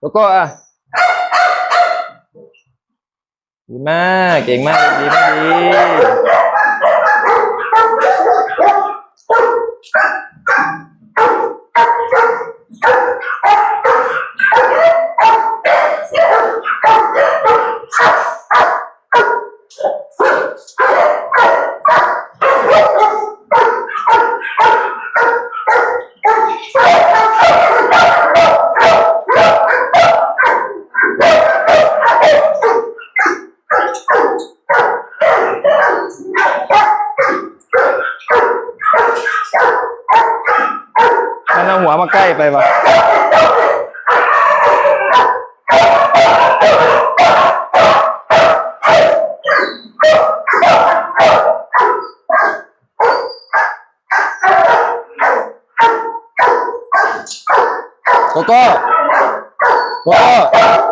แล้วก็อะดีมาก เก่งมาก ดีมากดี หัวมาใกล้ไปวะโกโก้โกโก้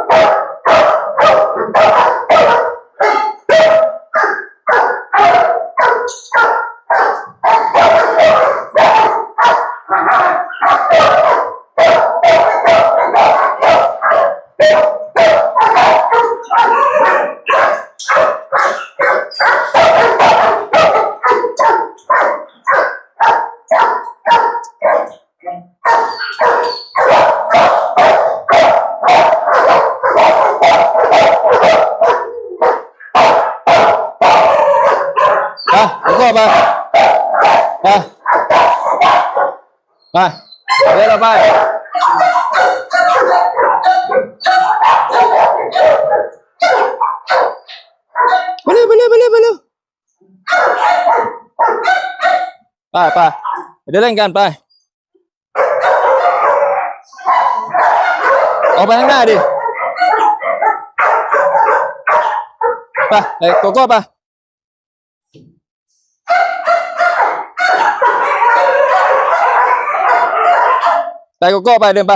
ไปโกโก้ไปไปไปเดี๋ยวเรา ออกไปข้างหน้าดิ ไปไปโกโก้ไปไปโกโก้ไปเดินไป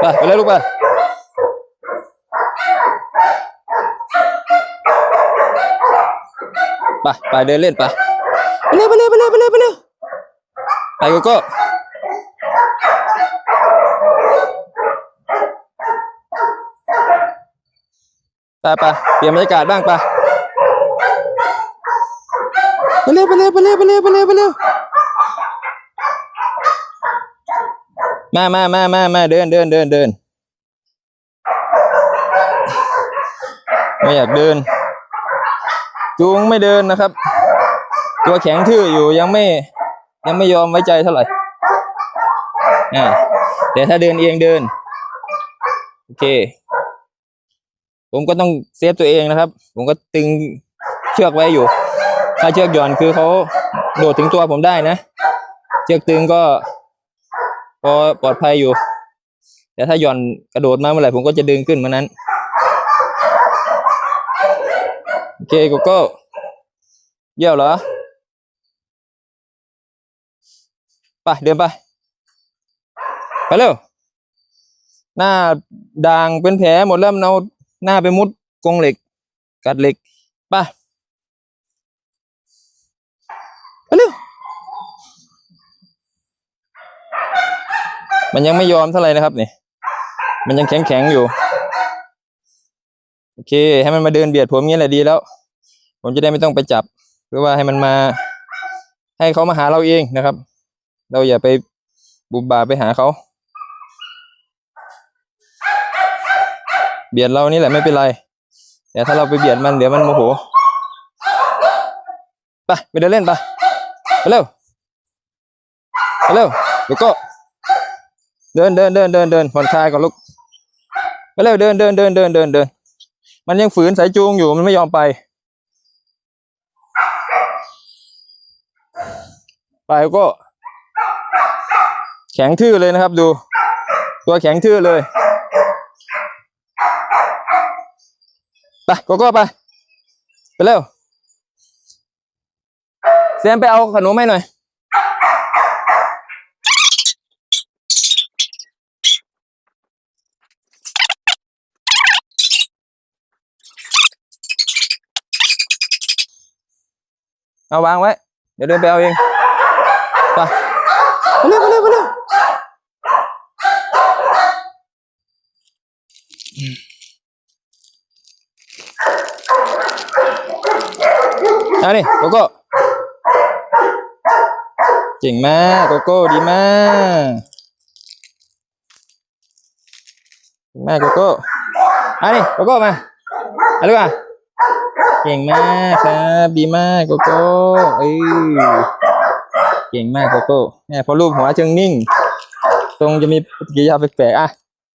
ไปไปเลยลูกไปไปไปเดินเล่นไปเร็วไปเไปโกโก้ไปไปเปลี่ยนบรรยากาศบ้างไปไปเร็วไปเร็วไปเร็วไปเร็วไปเร็วไปเร็วมามามามามาเดินเดินเดินเดินไม่อยากเดิน จูงไม่เดินนะครับ ตัวแข็งทื่ออยู่ยังไม่ ยังไม่ยอมไว้ใจเท่าไหร่อ่าแต่ถ้าเดินเองเดิน โอเค ผมก็ต้องเซฟตัวเองนะครับ ผมก็ตึงเชือกไว้อยู่ ถ้าเชือกหย่อนคือเขาโดดถึงตัวผมได้นะ เชือกตึงก็พอปลอดภัยอยู่ แต่ถ้าหย่อนกระโดดมาเมื่อไหร่ผมก็จะดึงขึ้นเมื่อนั้น โอเคกโก้เยี่ยวเหรอ ไปเดินไป ไปเร็ว หน้าด่างเป็นแผลหมดแล้วมันเอาหน้าไปมุดกรงเหล็ก กัดเหล็กไปไปเร็ว มันยังไม่ยอมเท่าไหร่นะครับนี่มันยังแข็งแข็งๆอยู่ โอเค ให้มันมาเดินเบียดผมงี้แหละดีแล้ว ผมจะได้ไม่ต้องไปจับ หรือว่าให้มันมา ให้เขามาหาเราเองนะครับ เราอย่าไปบุบบาไปหาเขา เบียดเรานี่แหละไม่เป็นไร แต่ถ้าเราไปเบียดมันเดี๋ยวมันโมโห ไปไปเดินเล่นไปไปเร็วไปเร็วเดี๋ยวก็เดินเดินเดินเดินเดินผ่อนคลายก่อนลูกไปเร็วเดินเดินเดินเดินเดินเดิน มันยังฝืนสายจูงอยู่มันไม่ยอมไป ไปก็ แข็งทื่อเลยนะครับ ดู ตัวแข็งทื่อเลยไปโกโก้ไป ไปเร็วเซมไปเอาขนมให้หน่อย เอาวางไว้ เดี๋ยวเดินไปเอาเอง ไป ไปเร็วไปเร็วไปเร็ว เอานี่โกโก้เก่งมากโกโก้ดีมากเก่งมากโกโก้เอานี่โกโก้มาเอาลูกอะเก่งมากครับดีมากโกโก้เอ้ยเก่งมากโกโก้เนี่ยพอรูปหัวเชิงนิ่ง ตรงจะมีปฏิกิริยาแปลกๆอะ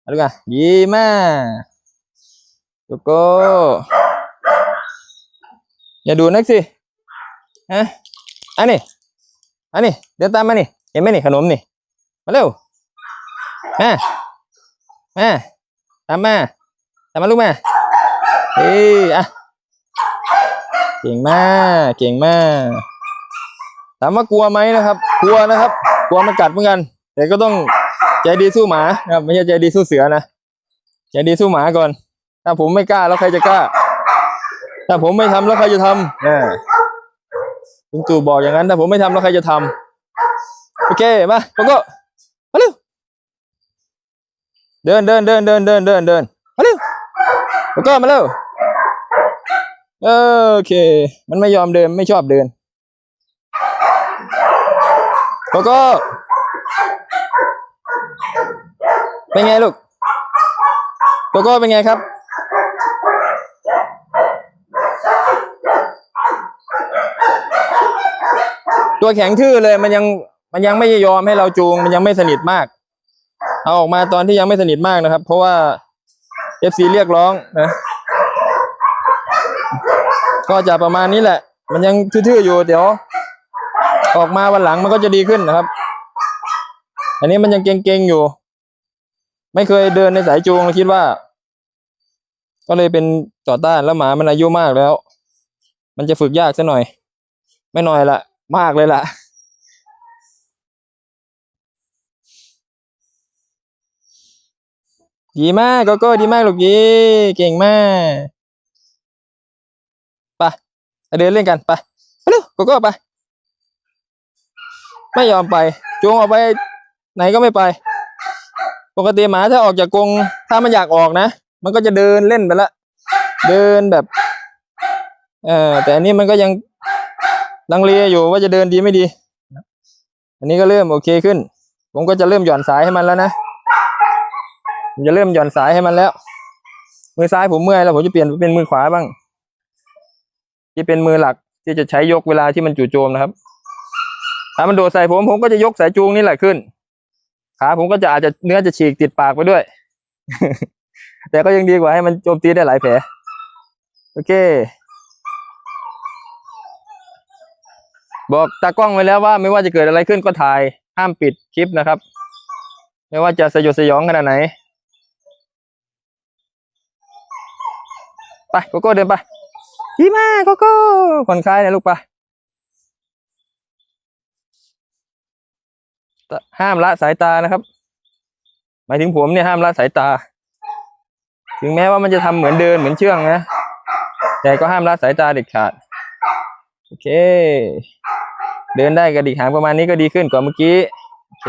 อาดูกันยีมากโกโก้อย่าดูนักสิฮะอันนี้อันนี้เดินตามมานี่เห็นไหมนี่ขนมนี่มาเร็วมามาตามมาตามมาลูกมาเฮ้ยอะเก่งมากเก่งมากถามว่ากลัวไหมนะครับ กลัวนะครับ กลัวมันกัดเหมือนกัน แต่ก็ต้อง ใจดีสู้หมานะครับไม่ใช่ใจดีสู้เสือนะใจดีสู้หมาก่อน ถ้าผมไม่กล้าแล้วใครจะกล้า ถ้าผมไม่ทำแล้วใครจะทำอ่าลุงตู่บอกอย่างนั้น ถ้าผมไม่ทำแล้วใครจะทำโอเคมาโกโก้มาเร็วเดินเดินเดินเดินเดินเดินเดินมาเร็วโกโก้มาเร็วเออโอเค มันไม่ยอมเดินไม่ชอบเดินโกโก้ เป็นไงลูกโกโก้เป็นไงครับ ตัวแข็งทื่อเลยมันยังมันยังไม่ยอมให้เราจูง มันยังไม่สนิทมาก เอาออกมาตอนที่ยังไม่สนิทมากนะครับ เพราะว่าเอฟซีเรียกร้องนะก็จะประมาณนี้แหละ มันยังทื่อๆอยู่เดี๋ยว ออกมาวันหลังมันก็จะดีขึ้นนะครับ อันนี้มันยังเก่งๆอยู่ ไม่เคยเดินในสายจูงคิดว่า ก็เลยเป็นต่อต้านแล้วหมามันอายุมากแล้ว มันจะฝึกยากซะหน่อย ไม่หน่อยละมากเลยล่ะดีมากกโก้ดีมากลูกยีเก่งมากไปเดินเล่นกันไปไปเร็วกโก้ไป ไม่ยอมไปจูงออกไป ไหนก็ไม่ไป ปกติหมาถ้าออกจากกรงถ้ามันอยากออกนะ มันก็จะเดินเล่นไปละ เดินแบบ เออแต่อันนี้มันก็ยังลังเลอยู่ว่าจะเดินดีไม่ดี อันนี้ก็เริ่มโอเคขึ้น ผมก็จะเริ่มหย่อนสายให้มันแล้วนะผมจะเริ่มหย่อนสายให้มันแล้ว มือซ้ายผมเมื่อยแล้วผมจะเปลี่ยนเป็นมือขวาบ้าง ที่เป็นมือหลักที่จะใช้ยกเวลาที่มันจู่โจมนะครับ ถ้ามันโดดใส่ผมผมก็จะยกสายจูงนี่แหละขึ้น ขาผมก็จะอาจจะเนื้อจะฉีกติดปากไปด้วย แต่ก็ยังดีกว่าให้มันโจมตีได้หลายแผล โอเค บอกตากล้องไว้แล้วว่าไม่ว่าจะเกิดอะไรขึ้นก็ถ่าย ห้ามปิดคลิปนะครับ ไม่ว่าจะสยดสยองขนาดไหน ไปโกโก้เดินไปดีมากโกโก้ผ่อนคลายนะลูกไป ห้ามละสายตานะครับ หมายถึงผมเนี่ยห้ามละสายตา ถึงแม้ว่ามันจะทำเหมือนเดินเหมือนเชื่องนะ แต่ก็ห้ามละสายตาเด็ดขาด โอเค เดินได้กระดิกหางประมาณนี้ก็ดีขึ้นกว่าเมื่อกี้ โอเค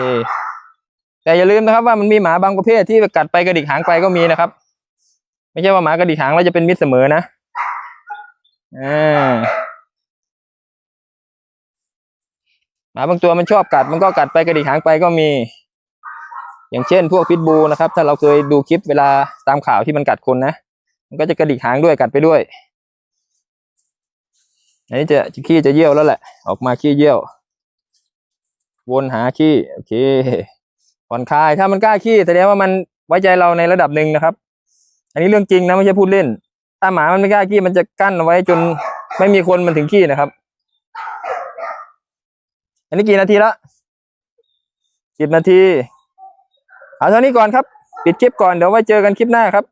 แต่อย่าลืมนะครับว่ามันมีหมาบางประเภทที่กัดไปกระดิกหางไปก็มีนะครับ ไม่ใช่ว่าหมากระดิกหางแล้วจะเป็นมิตรเสมอนะ อ่า หมาบางตัวมันชอบกัดมันก็กัดไปกระดิกหางไปก็มี อย่างเช่น พวกพิษบูนะครับ ถ้าเราเคยดูคลิปเวลาตามข่าวที่มันกัดคนนะมันก็จะกระดิกหางด้วยกัดไปด้วย อันนี้จะขี้จะเยี่ยวแล้วแหละ ออกมาขี้เยี่ยว วนหาขี้โอเคผ่อนคลายถ้ามันกล้าขี้แสดงว่ามันไว้ใจเราในระดับหนึ่งนะครับ อันนี้เรื่องจริงนะไม่ใช่พูดเล่น ถ้าหมามันไม่กล้าขี้มันจะกั้นเอาไว้จนไม่มีคนมันถึงขี้นะครับ อันนี้กี่นาทีละสิบนาที เอาเท่านี้ก่อนครับ ปิดคลิปก่อน เดี๋ยวไว้เจอกันคลิปหน้าครับ